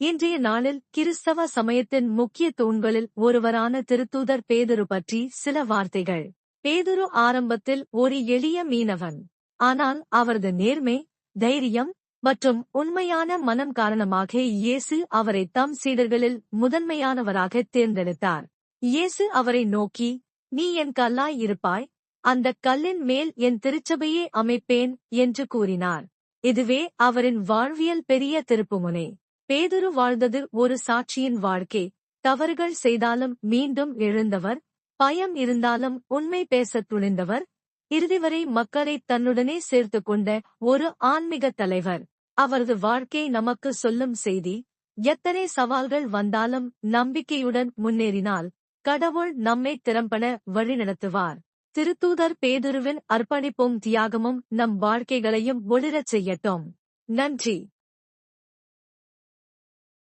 இன்றைய நாளில் கிறிஸ்தவ சமயத்தின் முக்கிய தூண்களில் ஒருவரான திருத்தூதர் பேதுரு பற்றி சில வார்த்தைகள். பேதுரு ஆரம்பத்தில் ஒரு எளிய மீனவன். ஆனால் அவரது நேர்மை தைரியம் மற்றும் உண்மையான மனம் காரணமாக இயேசு அவரை தம் சீடர்களில் முதன்மையானவராக தேர்ந்தெடுத்தார். இயேசு அவரை நோக்கி நீ என் கல்லாய் இருப்பாய் அந்தக் கல்லின் மேல் என் திருச்சபையே அமைப்பேன் என்று கூறினார். இதுவே அவரின் வாழ்வியல் பெரிய திருப்புமுனை. பேதுரு வாழ்ந்தது ஒரு சாட்சியின் வாழ்க்கை. தவறுகள் செய்தாலும் மீண்டும் எழுந்தவர். பயம் இருந்தாலும் உண்மை பேசத் துணிந்தவர். இறுதிவரை மக்களை தன்னுடனே சேர்த்து கொண்ட ஒரு ஆன்மீக தலைவர். அவரது வாழ்க்கை நமக்கு சொல்லும் செய்தி எத்தனை சவால்கள் வந்தாலும் நம்பிக்கையுடன் முன்னேறினால் கடவுள் நம்மை திறம்பட வழிநடத்துவார். திருத்தூதர் பேதுருவின் அர்ப்பணிப்பும் தியாகமும் நம் வாழ்க்கைகளையும் ஒளிரச் செய்யட்டும். நன்றி.